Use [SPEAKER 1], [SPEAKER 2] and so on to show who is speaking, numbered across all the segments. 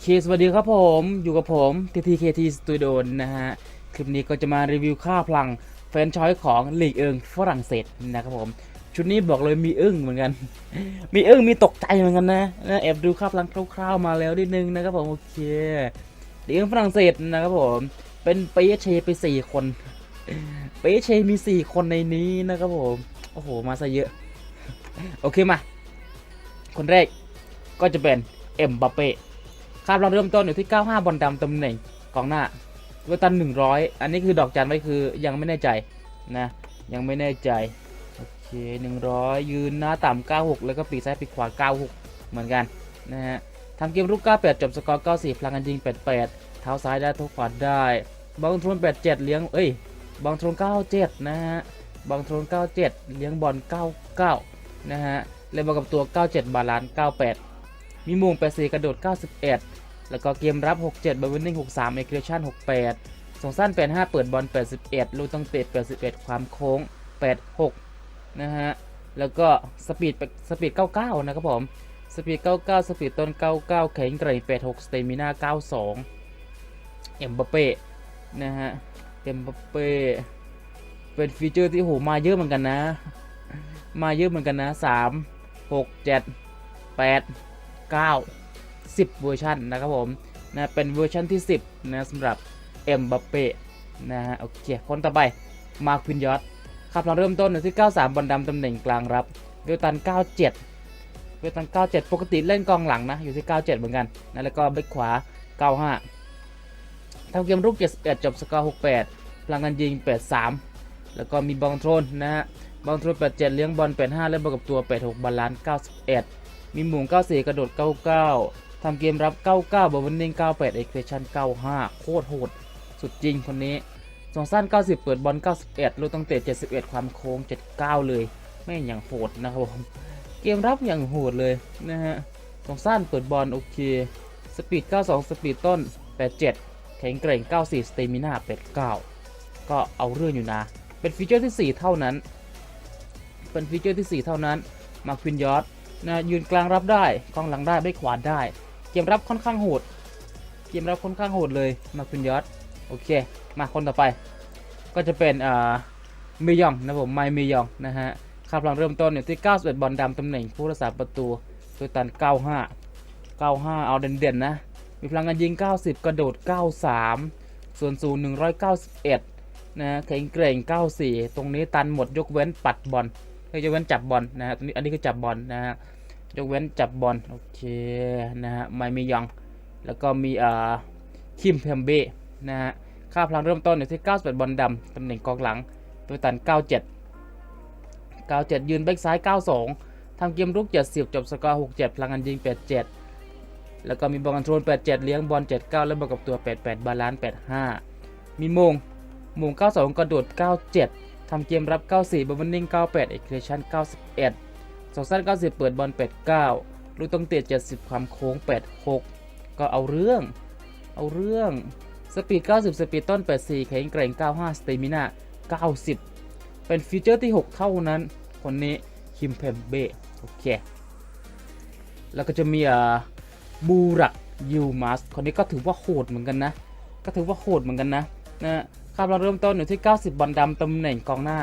[SPEAKER 1] เคสวัสดีครับผมอยู่กับผม TTKT Studio นะฮะ คลิปนี้ก็จะมารีวิวค่าพลังแฟนชอยของลีกเอิงฝรั่งเศสนะครับผม ชุดนี้บอกเลยมีอึ้งเหมือนกัน มีอึ้งมีตกใจเหมือนกันนะนะแอบดูค่าพลังคร่าวๆมาแล้วนิดนึงนะครับผมโอเคลีกเอิงฝรั่งเศสนะครับผมเป็นเปเชไปสี่คนเปเชมีสี่คนในนี้นะครับผมโอ้โหมาซะเยอะ โอเคมา คนแรกก็จะเป็นเอ็มบัปเป้ คาบเราเริ่มต้นอยู่ที่ 95 บอลดำตำแหน่งกองหน้าเวตัน 100 อันนี้คือดอกจันไว้คือยังไม่แน่ใจนะยังไม่แน่ใจโอเค 100 ยืนหน้าต่ำ96 แล้วก็ปีกซ้ายปีกขวา 96 เหมือนกันนะฮะทำเกมรุก 98 จบสกอร์ 94 พลังกันยิง 88 เท้าซ้ายได้เท้าขวาได้ บอลทรน87 เลี้ยงเอ้ยบอลทรน97 นะฮะบอลทรน97 เลี้ยงบอล 99 นะฮะเล่นบอลกับตัว 97 บาลานซ์98 มีมุง84กระโดด 91 แล้วก็เกมรับ 67บอลวินนิ่ง63เอ็กเ t ชั่น68 ส่งสั้น 85 เปิดบอล 81 ลูกต้องเตะ81 ความโค้ง 86 นะฮะ แล้วก็สปีดสปีด 99 นะครับผม สปีด 99 สปีดต้น 99 แข็งแกร่ง86 สเตมิน่า 92 เอ็มบัปเป้นะฮะ เอ็มบัปเป้ เป็นฟีเจอร์ที่โหมาเยอะเหมือนกันนะ มาเยอะเหมือนกันนะ 3 6 7 8 9 10 เวอร์ชันนะครับผมนะเป็นเวอร์ชันที่ 10นะสำหรับเอ็มบัปเป้นะฮะโอเคคนต่อไปมาควินยอตครับเราเริ่มต้นอยู่ที่ 93 บอลดำตำแหน่งกลางรับเวลตัน 97 เวลตัน 97 ปกติเล่นกองหลังนะอยู่ที่ 97 เหมือนกันนะแล้วก็เบคขวา 95ทำเกมรุก71 จบสกอร์ 68 พลังงานยิง 83 แล้วก็มีบอลโทรนนะฮะบอลทรูด87 เลี้ยงบอล85เล่นบอลกับตัว86บาลานซ์91 มีหมุง94 กระโดด 99 ทำเกมรับ 99บอลวินนิ่ง98เอ็กเพรสชั่น95 โคตรโหด สุดจริงคนนี้ส่งสั้น 90 เปิดบอล 91 ลูกตั้งเตะ 71 ความโค้ง 79 เลย ไม่อย่างโหดนะครับผม เกมรับอย่างโหดเลยนะฮะส่งสั้นเปิดบอลโอเค สปีด 92 สปีดต้น 87 แข็งแกร่ง 94 สเตมิน่า 89 ก็เอาเรื่องอยู่นะ เป็นฟีเจอร์ที่ 4 เท่านั้น เป็นฟีเจอร์ที่ 4 เท่านั้น มาควินยอร์ดนะยืนกลางรับได้กองหลังได้ไม่ขวาได้ เกมรับค่อนข้างโหด เกมรับค่อนข้างโหดเลยมาควินยอดโอเค มาคนต่อไป ก็จะเป็นอ่าเมยองนะผมไมเมยองนะฮะครับหลังเริ่มต้นอยู่ที่ 91 บอลดำตำแหน่งผู้รักษาประตูตัวตัน 95 95 เอาเด่นๆนะ มีพลังงานยิง 90 กระโดด 93 ส่วนสูง 191 นะแข็งเกร่ง 94 ตรงนี้ตันหมดยกเว้นปัดบอลยกเว้นจับบอลนะฮะตรงนี้อันนี้คือจับบอลนะฮะ ยกเว้นจับบอลโอเคนะฮะไม่มียังแล้วก็มีอ่าคิมเพมเบ้นะฮะค่าพลังเริ่มต้นอยู่ที่91บอลดำตำแหน่งกองหลังตัวตัน 97 97 ยืนแบ็กซ้าย 92ทำเกมรุก 70 จบสกอร์ 67 พลังงานยิง 87 แล้วก็มีบอลคอนโทรล 87 เลี้ยงบอล 79 แล้วบอลกับตัว 88 บาลานซ์ 85 มีมงมง92 กระโดด 97ทำเกมรับ 94บอลนิ่ง 98 เอ็กเคชั่น91 สองสั้น90 เปิดบอล89 ลูกต้องเตะ70 ความโค้ง 86 ก็เอาเรื่อง เอาเรื่อง สปีด 90 สปีดต้น 84 แข็งแกร่ง 95 สเตมิน่า90 เป็นฟีเจอร์ที่ 6 เท่านั้น คนนี้ คิมเพมเบ้โอเค แล้วก็จะมีอ่าบูรักยูมัสคนนี้ก็ถือว่าโหดเหมือนกันนะ ก็ถือว่าโหดเหมือนกันนะนะครับเราเริ่มต้นอยู่ที่ 90 บอลดำตำแหน่งกองหน้า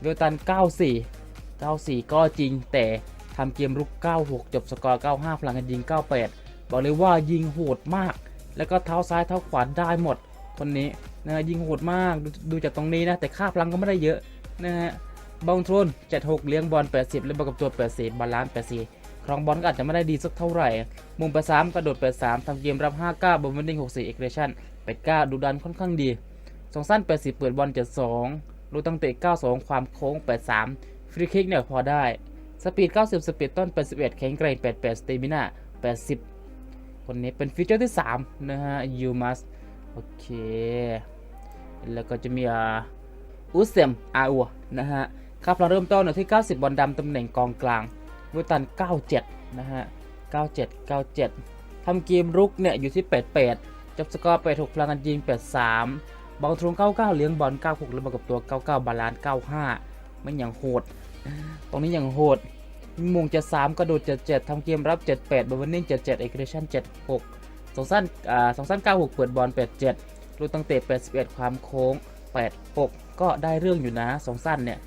[SPEAKER 1] เวลตัน 94 94 ก็จริงแต่ทำเกมรุก 96 จบสกอร์ 95 พลังกันยิง 98 บอกเลยว่ายิงโหดมาก แล้วก็เท้าซ้ายเท้าขวาได้หมด คนนี้นะยิงโหดมากดูดูจากตรงนี้นะ แต่ค่าพลังก็ไม่ได้เยอะนะฮะบอลโทรน76 เลี้ยงบอล 80 เล่นบอลกับตัว 80 บาลานซ์ 84 ครองบอลก็อาจจะไม่ได้ดีสักเท่าไหร่ มุม83กระโดด 83ทำเกมรับ 59บอลวินนิ่ง64เอ็กเรชั่น89ดูดันค่อนข้างดีสองสั้น 80 เปิดบอล 72ลูกตั้งเตะ 92 ความโค้ง 83 ฟรีคิกเนี่ยพอได้ สปีด 90 สปีดต้น81แข็งแกร่ง 88 สเตมิน่า 80 คนนี้เป็นฟีเจอร์ที่ 3 นะฮะยูมัสโอเค แล้วก็จะมีอ่าอุสเซมอาอัวนะฮะครับเราเริ่มต้นอยู่ที่ 90 บอลดำตำแหน่งกองกลางเวตัน 97 นะฮะ 97 97 ทำเกมรุกเนี่ยอยู่ที่ 88จบสกอร์86พลังงานยิง 83บอลทรง 99 เลี้ยงบอล 96 แล้วบอลกับตัว 99 บาลานซ์95 ไม่อย่างโหด ตรงนี้อย่างโหดมีมง73กระโดด77ทำเกมรับ78บอลวินนิ่ง77เอ็กเรชั่น76สองสั้นอ่าสองสั้น96เปิดบอล87ลูกตั้งเตะ81ความโค้ง86ก็ได้เรื่องอยู่นะสองสั้นเนี่ย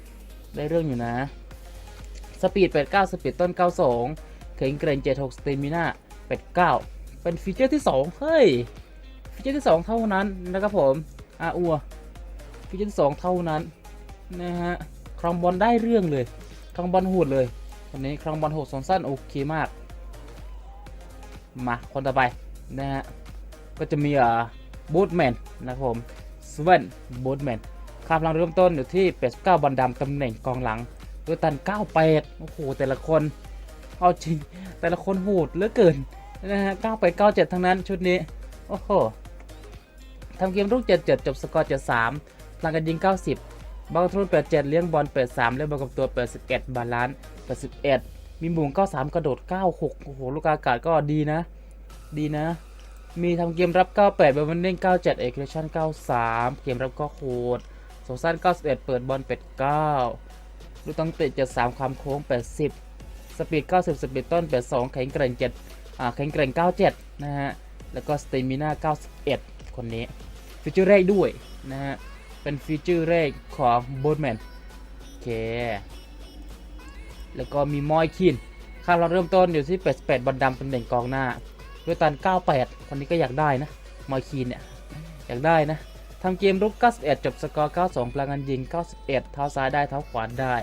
[SPEAKER 1] ได้เรื่องอยู่นะสปีด89สปีดต้น92เข่งเกรง76สเตมิน่า89เป็นฟีเจอร์ที่2เฮ้ยฟีเจอร์ที่2เท่านั้นนะครับผมอาอัวฟีเจอร์ที่2เท่านั้นนะฮะ ครองบอลได้เรื่องเลย ครองบอลโหดเลยวันนี้ครองบอลโหดสองสั้นโอเคมาก มาคนต่อไปนะฮะ ก็จะมีอ่าบูทแมนนะครับผมสเวนบูทแมนค่าพลังเริ่มต้นอยู่ที่ 89บอลดำตำแหน่งกองหลังด้วยตัน 98 โอ้โห แต่ละคน เอาจริง แต่ละคนโหดเหลือเกินนะฮะ 98 97 ทั้งนั้นชุดนี้ โอ้โหทำเกมลูก77 จบสกอร์ 73พลังกันยิง 90 บอลทรุน87เลี้ยงบอล83เล่นบอลกับตัว81บาลานซ์81มีมุง93 กระโดด 96 โอ้โห ลูกอากาศก็ดีนะ ดีนะ มีทำเกมรับ 98เบอร์มันเด้ง97เอ็กเลชั่น93 เกมรับก็โหดสงสั้น91 เปิดบอล89ลูกตั้งเตะ73 ความโค้ง 80 สปีด 90 สปีดต้น 82 แข็งแกร่ง7อ่าแข็งแกร่ง 97 นะฮะ แล้วก็สเตมิน่า91 คนนี้ฟีเจอร์แรกด้วยนะฮะ เป็นฟีเจอร์แรกของโบทแมนโอเค แล้วก็มีมอยคินค่าเราเริ่มต้นอยู่ที่ 88บอลดำตำแหน่งกองหน้า ด้วยตัน 98 คนนี้ก็อยากได้นะ มอยคีนเนี่ย อยากได้นะทำเกมรุก 91 จบสกอร์ 92 พลังงานยิง 91 เท้าซ้ายได้เท้าขวาได้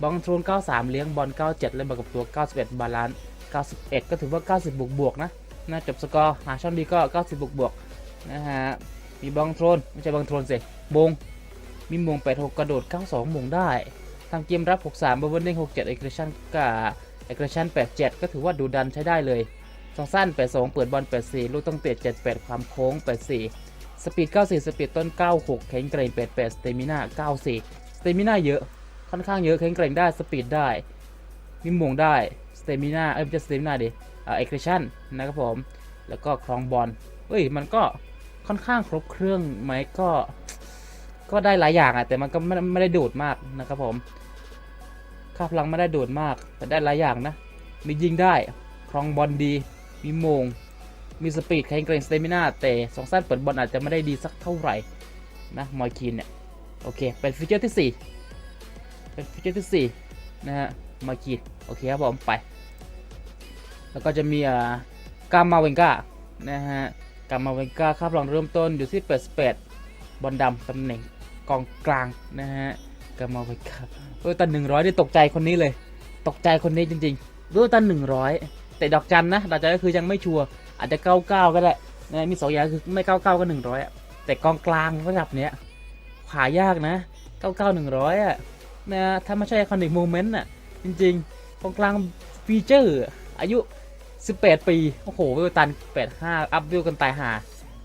[SPEAKER 1] บอลทรูน93 เลี้ยงบอล 97 เล่นบอลกับตัว 91 บาลานซ์ 91 ก็ถือว่า 90 บวกบวกนะนะจบสกอร์ หาช่องดีก็ 90 บวกบวกนะฮะ มีบอลทรนไม่ใช่บอลทรนสิบงมีมง86 กระโดด 92มงได้ทำเกมรับ 63บอลเวนเด้ง67เอ็กเรชันกับเอ็กเรชัน87 ก็ถือว่าดูดันใช้ได้เลยสองสั้น 82 เปิดบอล 84 ลูกต้องเตะ78 ความโค้ง 84 สปีด 94 สปีดต้น 96 แข็งแกรง88 สเตมิน่า 94 สเตมิน่าเยอะ ค่อนข้างเยอะ แข็งแกรงได้ สปีดได้มีมงได้ สเตมิน่า เอ้ยไม่ใช่สเตมิน่าดิเอ่อเอกชันนะครับผม แล้วก็ครองบอลเฮ้ย มันก็ ค่อนข้างครบเครื่องไหมก็ ก็ได้หลายอย่างอะแต่มันก็ไม่ไม่ได้โดดมากนะครับผมค่าพลังไม่ได้โดดมาก แต่ได้หลายอย่างนะ มียิงได้ ครองบอลดี มีโมง มีสปีดแข็งแกร่งสเตมิน่าแต่สองสั้นเปิดบอลอาจจะไม่ได้ดีสักเท่าไหร่นะมอยคีนเนี่ยโอเค เป็นฟีเจอร์ที่ 4 เป็นฟีเจอร์ที่ 4 นะฮะมอยคีนโอเคครับผมไป แล้วก็จะมีอ่ากามาเวนกานะฮะ กามาเวนกาค่าพลังเริ่มต้นอยู่ที่88บอลดำตำแหน่งกองกลางนะฮะกามาเวนกาเออตันหนึ่งร้อยได้ตกใจคนนี้เลย ตกใจคนนี้จริงๆด้วยตันหนึ่งร้อยแต่ดอกจันนะดอกจันก็คือยังไม่ชัวร์อาจจะ99ก็ได้นะมีสองอย่างคือไม่99ก็100อะแต่กองกลางระดับเนี้ยหายากนะ99 100อะนะถ้าไม่ใช่คอนเนโมเมนต์อะจริงๆกองกลางฟีเจอร์อายุ 18 ปี โอ้โหเวลตัน 85 อัพวิวกันตายหา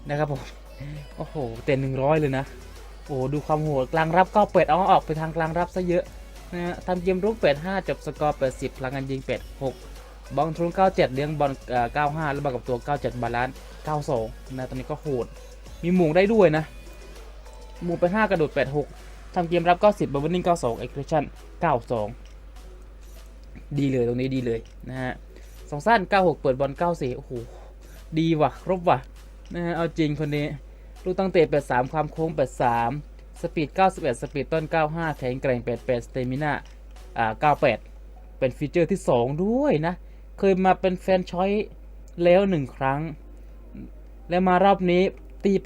[SPEAKER 1] นะครับผม โอ้โห เต็ม100 เลยนะ โอ้โหดูความโหดกลางรับก็เปิดเอาออกไปทางกลางรับซะเยอะนะฮะทำเกมรุก85 จบสกอร์ 80พลังงานยิง 86 บอลทรูน97 เลี้ยงบอลเอ่อ95 แล้วบอลกับตัว 97 บาลานซ์92 นะ ตอนนี้ก็โหด มีหมูได้ด้วยนะ หมูไป5กระโดด 86 ทำเกมรับ 90 บอลวินนิ่ง92 เอ็กซ์เพรสชั่น 92 ดีเลยตรงนี้ดีเลยนะฮะ สองสั้น96เปิดบอล94โอ้โห ดีว่ะ ครบว่ะนะฮะเอาจริงคนนี้ ลูกตั้งเตะ83ความโค้ง83สปีด91สปีดต้น95แข็งแกร่ง88สเตมิน่าอ่า98เป็นฟีเจอร์ที่2ด้วยนะ เคยมาเป็นแฟนชอยแล้วหนึ่งครั้ง แล้วมารอบนี้ตีไป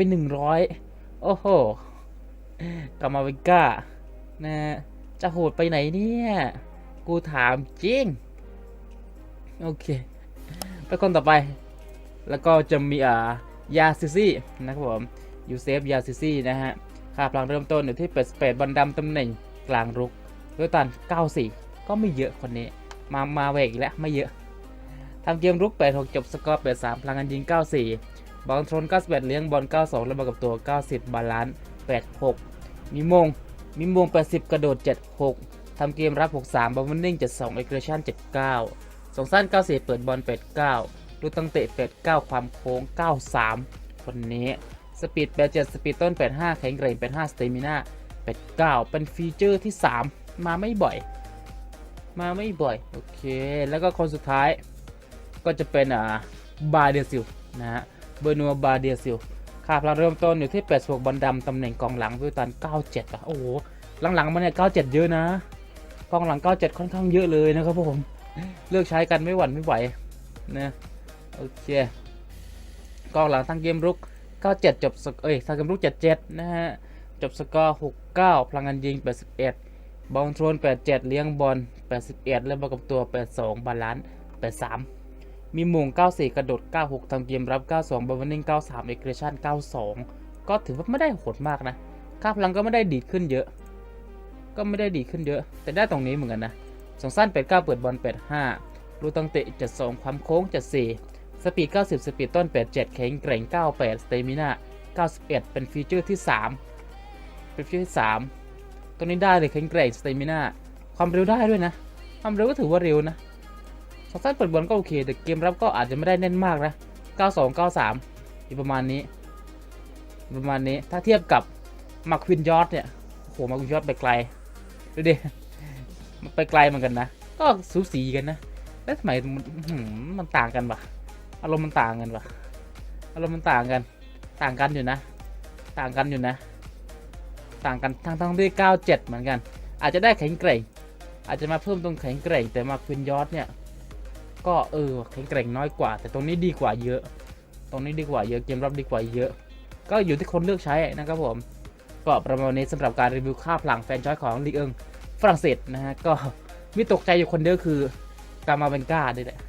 [SPEAKER 1] 100โอ้โหกลับมาเวก้านะฮะจะโหดไปไหนเนี่ย กูถามจริง โอเคไปคนต่อไป แล้วก็จะมีอ่ายาซิซี่นะครับผมยูเซฟยาซิซี่นะฮะ ค่าพลังเริ่มต้นอยู่ที่88บอลดำตำแหน่งกลางรุกด้วยตัน 94 ก็ไม่เยอะคนนี้ มามาแหวกอีกแล้วไม่เยอะทำเกมรุก 8 6 จบสกอร์8 3พลังงานยิง 94 บอลทรน91เลี้ยงบอล 92 แล้วบอลกับตัว 90 บาลานซ์86 มีมง มีมง 80 กระโดด 76ทำเกมรับ 63บอลวันนิ่ง 72เอ็กเชั่น 79 สองสั้น94 เปิดบอล89ลูกตั้งเตะ89 ความโค้ง 93 คนนี้ สปีด87 สปีดต้น 85 แข็งแกร่ง85 สเตมิน่า89 เป็นฟีเจอร์ที่ 3 มาไม่บ่อย มาไม่บ่อย โอเค แล้วก็คนสุดท้าย ก็จะเป็นอ่าบาเดียซิลนะฮะ เบอร์นัวบาเดียซิลค่าพลังเริ่มต้นอยู่ที่86บอลดำตำแหน่งกองหลังวิวตัน 97อะโอ้โห หลังๆมาเนี่ย 97 เยอะนะ กองหลัง 97 ค่อนข้างเยอะเลยนะครับผม เลือกใช้กันไม่หวั่นไม่ไหวนะโอเคกองหลังทั้งเกมรุก 97 จบสกเอ้ยทั้งเกมรุก 77 นะฮะ จบสกอร์ 69 พลังงานยิง 81 บอลโทรน 87 เลี้ยงบอล 81 และบอลกับตัว 82 บาลานซ์ 83 มีม่ง94 กระโดด 96ทำเกมรับ 92 บอลวันนิ่ง 93 เอกเรชั่น 92 ก็ถือว่าไม่ได้โหดมากนะ ค่าพลังก็ไม่ได้ดีดขึ้นเยอะ ก็ไม่ได้ดีขึ้นเยอะ แต่ได้ตรงนี้เหมือนกันนะ สองสั้นเป็ดเก้าเปิดบอลเป็ดห้ารูตังเตะจัดสองความโค้งจัดสี่สปีดเก้าสิบสปีดต้นแปดเจ็ดแข็งแกร่งเก้าแปดสเตมิน่าเก้าสิบเอ็ดเป็นฟีเจอร์ที่สามเป็นฟีเจอร์ที่สามตัวนี้ได้เลยแข็งแกร่ง สเตมิน่า ความเร็วได้ด้วยนะ ความเร็วก็ถือว่าเร็วนะสองสั้นเปิดบอลก็โอเค แต่เกมรับก็อาจจะไม่ได้แน่นมากนะเก้าสองเก้าสามอยู่ประมาณนี้ ประมาณนี้ ถ้าเทียบกับมาควินยอดเนี่ย โอ้โห มาควินยอดไปไกล ดูดิ ไปไกลเหมือนกันนะ ก็สูสีกันนะ แล้วทำไมมันอื้อหือมันต่างกันวะอารมณ์มันต่างกันวะอารมณ์มันต่างกัน ต่างกันอยู่นะ ต่างกันอยู่นะ ต่างกันทั้งทั้งที่97เหมือนกัน อาจจะได้แข็งแกร่ง อาจจะมาเพิ่มตรงแข็งแกร่ง แต่มาควินยอดเนี่ย ก็เออแข็งแกร่งน้อยกว่า แต่ตรงนี้ดีกว่าเยอะ ตรงนี้ดีกว่าเยอะเกมรับดีกว่าเยอะ ก็อยู่ที่คนเลือกใช้นะครับผม ก็ประมาณนี้สำหรับการรีวิวค่าพลังแฟนไชอยของลีเอิง ฝรั่งเศสนะฮะก็มีตกใจอยู่คนเดียวคือกามาเบนกาด้วยแหละ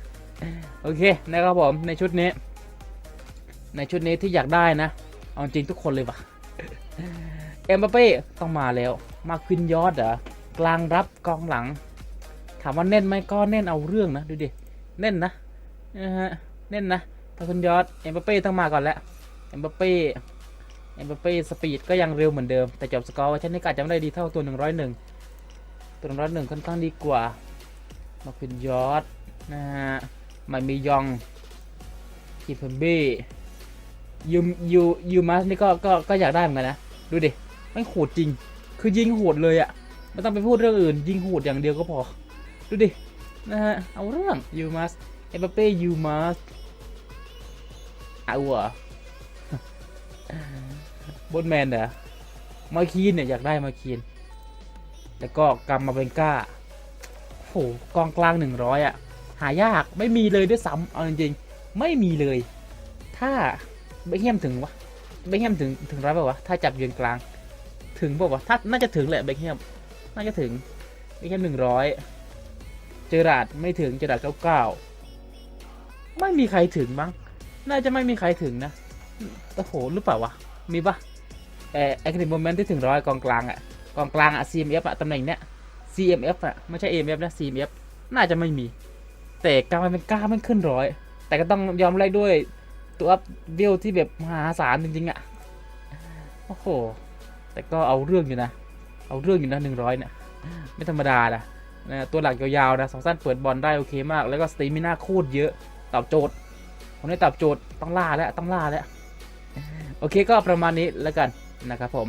[SPEAKER 1] โอเคนะครับผมในชุดนี้ ในชุดนี้ที่อยากได้นะ เอาจริงทุกคนเลยว่ะเอ็มบัปเป้ต้องมาแล้ว มาควินยอดเหรอกลางรับกองหลัง ถามว่าเน่นไหมก็เน่นเอาเรื่องนะดูดิเน่นนะนะฮะเน่นนะถ้าคุณยอดเอ็มบัปเป้ต้องมาก่อนแล้วเอ็มบัปเป้เอ็มบัปเป้สปีดก็ยังเร็วเหมือนเดิมแต่จบสกอร์ไว้ชันนี้กาจจะไม่ได้ดีเท่าตัว 101 ตัว101ค่อนข้างดีกว่า มาเป็นยอดนะฮะไม่มียองคีเพมเบ้ยูยูยูมัสนี่ก็ก็ก็อยากได้เหมือนกันนะ ดูดิไม่โหดจริง คือยิงโหดเลยอะไม่ต้องไปพูดเรื่องอื่น ยิงโหดอย่างเดียวก็พอ ดูดิ นะฮะ เอาเรื่องยูมัสเอ็มบัปเป้ยูมัสเอาเหรอบนแมนเหรอมาคีนเนี่ยอยากได้มาคีน แล้วก็กำมาเป็นก้าโหกองกลางหนึ่งร้อยอะ หายากไม่มีเลยด้วยซ้ำเอาจริงๆไม่มีเลย ถ้าเบคแฮมถึงวะเบคแฮมถึงถึงร้อยป่าวะถ้าจับยืนกลาง ถึงป่าวะถ้าน่าจะถึงแหละเบคแฮมน่าจะถึงเบคแฮมหนึ่งร้อยเจอราดไม่ถึงเจอราดเก้าเก้าไม่มีใครถึงมั้งน่าจะไม่มีใครถึงนะโอ้โหหรือเปล่าวะมีปะเออแอคทีฟโมเมนต์ที่ถึงร้อยกองกลางอะ กองกลางอะ CMF อะตำแหน่งเนี้ย CMF อะไม่ใช่ AMF นะ CMF น่าจะไม่มี แต่กลางมันเป็นกล้ามันขึ้นร้อย แต่ก็ต้องยอมแลกด้วยตัวอัพเวลที่แบบมหาศาลจริงๆอะโอ้โห แต่ก็เอาเรื่องอยู่นะ เอาเรื่องอยู่นะหนึ่งร้อยเนี่ย ไม่ธรรมดานะนะตัวหลักยาวๆนะสองสั้นเปิดบอลได้โอเคมาก แล้วก็สตีมิน่าโคตรเยอะตอบโจทย์คนนี้ตอบโจทย์ต้องล่าแล้วต้องล่าแล้ว โอเคก็ประมาณนี้แล้วกันนะครับผม